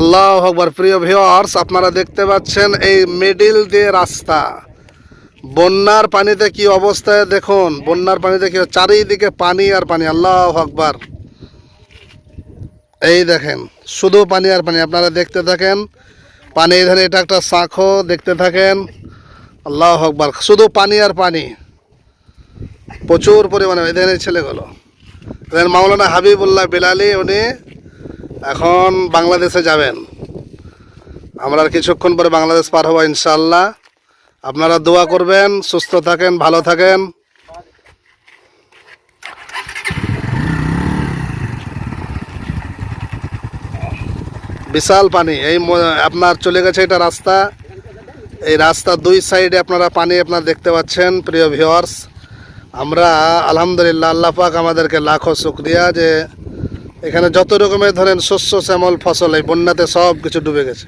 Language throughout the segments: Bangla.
আল্লাহ আকবর। প্রিয় ভিওয়ার্স আপনারা দেখতে পাচ্ছেন এই মিডিল দিয়ে রাস্তা। বন্যার পানিতে কি অবস্থায় দেখুন। বন্যার পানিতে কি চারিদিকে পানি আর পানি। আল্লাহ আকবর। এই দেখেন, শুধু পানি আর পানি। আপনারা দেখতে থাকেন, পানি এখানে এটা একটা শাঁখো দেখতে থাকেন। আল্লাহ আকবর। শুধু পানি আর পানি। প্রচুর পরিমাণে। এখানে ছেলেগুলো। এখানে মাওলানা হাবিবুল্লাহ বিলালি, উনি এখন বাংলাদেশে যাবেন। আমরা কিছুক্ষণ পরে বাংলাদেশ পার হব ইনশাল্লাহ আপনারা দোয়া করবেন, সুস্থ থাকেন, ভালো থাকেন। বিশাল পানি, এই আপনার চলে গেছে এটা রাস্তা। এই রাস্তা দুই সাইডে আপনারা পানি আপনারা দেখতে পাচ্ছেন, প্রিয় ভিওয়ার্স আমরা আলহামদুলিল্লাহ, আল্লাহ পাক আমাদেরকে লাখো শুক্রিয়া যে এখানে যত রকমের ধরেন শস্য শ্যামল ফসল এই বন্যাতে সব কিছু ডুবে গেছে।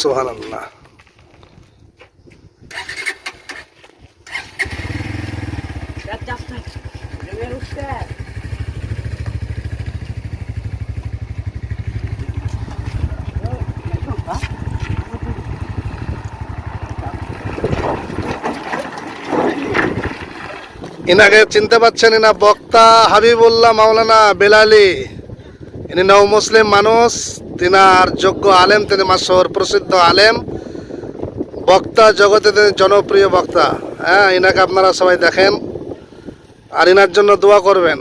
সোহান ইনাকে চিনতে পারছেন ইনা বক্তা হাবিবুল্লাহ মাওলানা বেলালি। ইনি নৌ মুসলিম মানুষ, তিনার যোগ্য আলেম, তিনি মাসর প্রসিদ্ধ আলেম। বক্তা জগতে তিনি জনপ্রিয় বক্তা। হ্যাঁ ইনাকে আপনারা সবাই দেখেন আর ইনার জন্য দোয়া করবেন।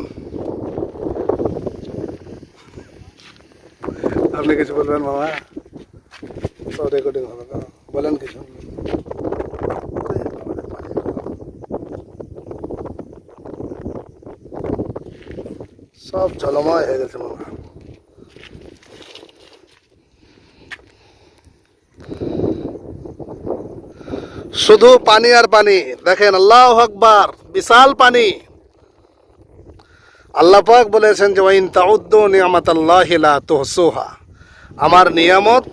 আপনি কিছু বলবেন তো রেকর্ডিং হবে, বলেন কিছু। সব জলময় হয়ে গেছে মামা শুধু পানি আর পানি, দেখেন আল্লাহ আকবার, বিশাল পানি। আল্লাহ পাক বলেছেন যে, ওয়াইন তাউদ্দু নিয়ামাত আল্লাহ লা আমার নিয়ামত,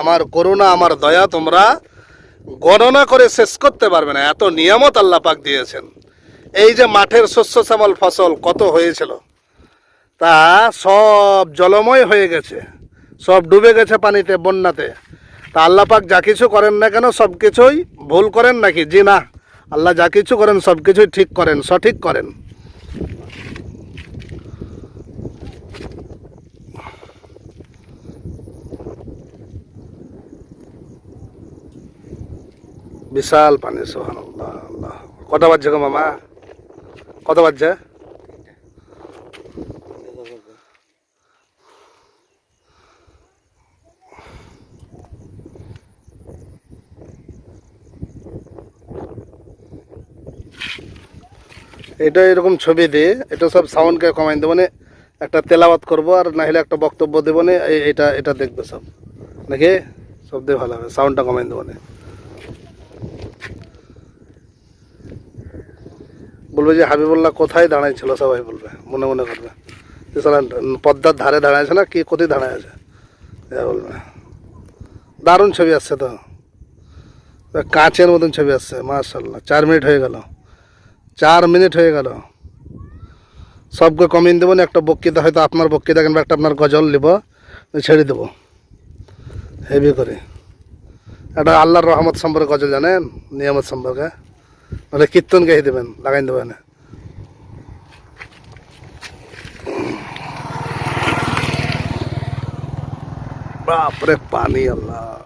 আমার করুণা, আমার দয়া তোমরা গণনা করে শেষ করতে পারবে না। এত নিয়ামত আল্লাহ পাক দিয়েছেন। এই যে মাঠের শস্য শ্যামল ফসল কত হয়েছিল? তা সব জলময় হয়ে গেছে। সব ডুবে গেছে পানিতে, বন্যাতে। তা আল্লাহ পাক যা কিছু করেন না কেন সব কিছুই ভুল করেন নাকি? জি না। আল্লাহ যা কিছু করেন, সব কিছুই ঠিক করেন, সঠিক করেন। বিশাল পানি সোহান কটা বাজছে গো মামা? কত বাজছে? এটা এরকম ছবি দিয়ে, এটা সব সাউন্ডকে কমাই দেবো না একটা তেলাওয়াত করব, আর না হলে একটা বক্তব্য দেবো না এই- এটা এটা দেখবে সব। নাকি? সব দিয়ে ভালো হবে সাউন্ডটা কমাই দেবো না বলবে যে হাবিবুল্লাহ কোথায় দাঁড়াইছিল, সবাই বলবে, মনে মনে করবে। পদ্মার ধারে দাঁড়াইছে না, কি কোথায় দাঁড়ায় আছে? বলবে। দারুণ ছবি আসছে তো। কাঁচের মতন ছবি আসছে মার্শাল্লাহ চার মিনিট হয়ে গেল। চার মিনিট হয়ে গেল। সবকে কমিয়ে দেবো না একটা বক্তৃতা হয়তো আপনার বক্তৃতা কিংবা একটা আপনার গজল নিব, ছেড়ে দেবো। হেভি করে। একটা আল্লাহর রহমত সম্পর্কে গজল জানেন? নিয়ামত সম্পর্কে। নাহলে কীর্তন গাই দেবেন, লাগাই দেবেন বাপরে পানি আল্লাহ।